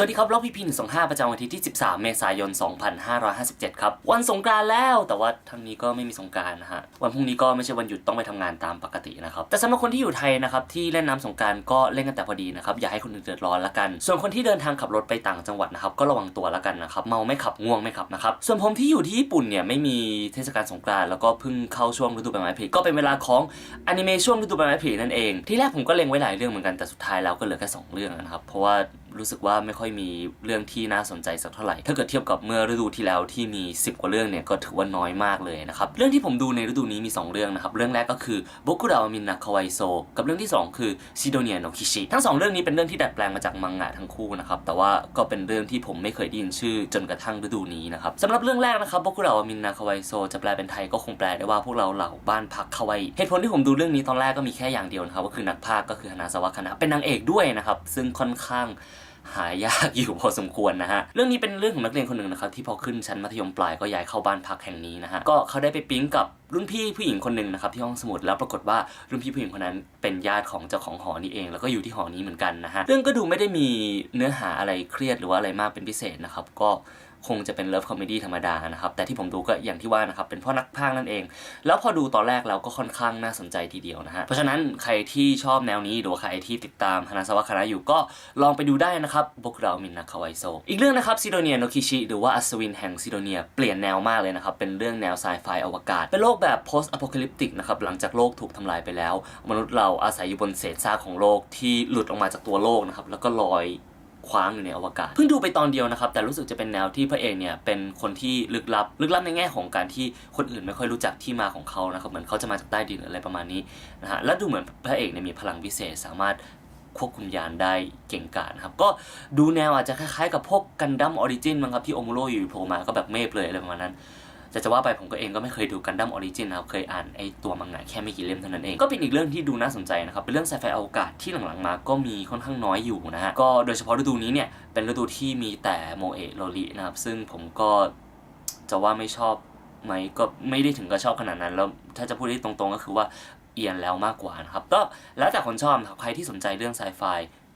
สวัสดีครับล็อกพีพีหนึ่งสองห้าประจำวันที่ที่ 13 เมษายน 2557 ครับ วันสงกรานต์แล้วแต่ว่าทั้งนี้ก็ไม่มีสงกรารนะฮะ วันพรุ่งนี้ก็ไม่ใช่วันหยุดต้องไปทำงานตามปกตินะครับ แต่สำหรับคนที่อยู่ไทยนะครับ ที่เล่นน้ำสงกรารก็เล่นกันแต่พอดีนะครับ อย่าให้คนอื่นเดือดร้อนละกัน ส่วนคนที่เดินทางขับรถไปต่างจังหวัดนะครับ ก็ระวังตัวละกันนะครับ เมาไม่ขับง่วงไม่ขับนะครับ ส่วนผมที่อยู่ที่ญี่ปุ่นเนี่ยไม่มีเทศกาลสงกรานต์แล้วก็เพิ่งเข้าช่วงฤดูใบไม้ผลิก็เป็นเวลาของอนิเมช่วงฤดูใบไม้ผลินั่นเองที่แรกผมก็เล็งไว้หลายเรื่องเหมือนกันแต่สุดท้ายแล้วก็เหลือแค่สองเรื่องนะครับเพราะว่ารู้สึกว่าไม่ค่อยมีเรื่องที่น่าสนใจสักเท่าไหร่ ถ้าเกิดเทียบกับเมื่อฤดูที่แล้วที่มี 10 กว่าเรื่องเนี่ยก็ถือว่าน้อยมากเลยนะครับ เรื่องที่ผมดูในฤดูนี้มี 2 เรื่องนะครับ เรื่องแรกก็คือบุกุรามินนาคาวายโซกับเรื่องที่ 2 คือซิโดเนียโนคิชิทั้งสองเรื่องนี้เป็นเรื่องที่ดัดแปลงมาจากมังงะทั้งคู่นะครับแต่ว่าก็เป็นเรื่องที่ผมไม่เคยได้ยินชื่อจนกระทั่งฤดูนี้นะครับสำหรับเรื่องแรกนะครับบุกุรามินนาคาวายโซจะแปลเป็นไทยก็คงแปลได้ว่าพวกเราเหล่าบ้านพักคาวายเหตุผลที่ผมดูเรื่องนี้ตอนแรกก็มีแค่อย่างเดียวนะครับก็คือนักพากก็คือฮานาซาวะคณะเป็นนางเอกด้วยนะครับซึ่งค่อนข้าง หายากอยู่พอสมควรนะฮะ เรื่องนี้เป็นเรื่องของนักเรียนคนหนึ่งนะครับที่พอขึ้นชั้นมัธยมปลายก็ย้ายเข้าบ้านพักแห่งนี้นะฮะ ก็เขาได้ไปปิ๊งกับรุ่นพี่ผู้หญิงคนหนึ่งนะครับที่ห้องสมุดแล้วปรากฏว่ารุ่นพี่ผู้หญิงคนนั้นเป็นญาติของเจ้าของหอนี้เอง แล้วก็อยู่ที่หอนี้เหมือนกันนะฮะ เรื่องก็ดูไม่ได้มีเนื้อหาอะไรเครียดหรือว่าอะไรมากเป็นพิเศษนะครับก็คงจะเป็นเลิฟคอมเมดี้ธรรมดานะครับ แต่ที่ผมดูก็อย่างที่ว่านะครับ เป็นพ่อนักพากนั่นเอง แล้วพอดูตอนแรกแล้วก็ค่อนข้างน่าสนใจทีเดียวนะฮะ เพราะฉะนั้นใครที่ชอบแนวนี้หรือใครที่ติดตามฮานาซาวะคาระอยู่ก็ลองไปดูได้นะครับพวกเรามินนาคาวายโซ อีกเรื่องนะครับซิโดเนียโนคิชิหรือว่าอัศวินแห่งซิโดเนียเปลี่ยนแนวมากเลยนะครับ เป็นเรื่องแนวไซไฟอวกาศ เป็นโลกแบบ post apocalyptic นะครับหลังจากโลกถูกทำลายไปแล้ว มนุษย์เราอาศัยอยู่บนเศษซากของโลกที่หลุดออกมาจากตัวโลกนะครับแล้วก็ลอย คว้างอยู่ในอวกาศ เพิ่งดูไปตอนเดียวนะครับ แต่รู้สึกจะเป็นแนวที่พระเอกเนี่ยเป็นคนที่ลึกลับ ลึกลับในแง่ของการที่คนอื่นไม่ค่อยรู้จักที่มาของเขานะครับเหมือนเขาจะมาจากใต้ดินออะไรประมาณนี้นะฮะและดูเหมือนพระเอกเนี่ยมีพลังพิเศษสามารถควบคุมยานได้เก่งกาจนะครับ ก็ดูแนวอาจจะคล้ายๆ กับพวกกันดั้มออริจินมั้งครับที่โอมูโรอยู่โผล่มาก็แบบเมฟเลยอะไรประมาณนั้น แต่จะว่าไปผมก็เองก็ไม่เคยดูกันดั้มออริจินนะครับเคยอ่านไอตัวมังงะแค่ไม่กี่เล่มเท่านั้นเอง ก็เป็นอีกเรื่องที่ดูน่าสนใจนะครับ เป็นเรื่องไซไฟอวกาศที่หลังๆมาก็มีค่อนข้างน้อยอยู่นะฮะ ก็โดยเฉพาะฤดูนี้เนี่ยเป็นฤดูที่มีแต่โมเอะโรลินะครับ ซึ่งผมก็จะว่าไม่ชอบไหมก็ไม่ได้ถึงกับชอบขนาดนั้น แล้วถ้าจะพูดได้ตรงๆก็คือว่าเอียนแล้วมากกว่านะครับ ก็แล้วแต่คนชอบครับใครที่สนใจเรื่องไซไฟ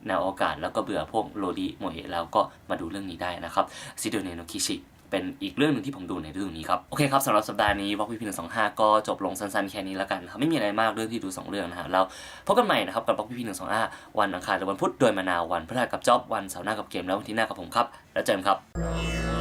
แนวอวกาศแล้วก็เบื่อพวกโรลิโมเอะแล้วก็มาดูเรื่องนี้ได้นะครับซิโดเนโนคิชิ เป็นอีกเรื่องหนึ่งที่ผมดูในเรื่องนี้ครับ โอเคครับสำหรับสัปดาห์นี้วอล์กพีพีหนึ่งสองห้าก็จบลงสั้นๆแค่นี้แล้วกันครับไม่มีอะไรมากเรื่องที่ดู 2 เรื่องนะฮะแล้วพบกันใหม่นะครับกับวอล์กพีพีหนึ่งสองห้าวันอังคารหรือวันพุธโดยมานาววันพฤหัสกับจ็อบวันเสาร์หน้ากับเกมแล้ววันที่หน้ากับผมครับแล้วเจอกันครับ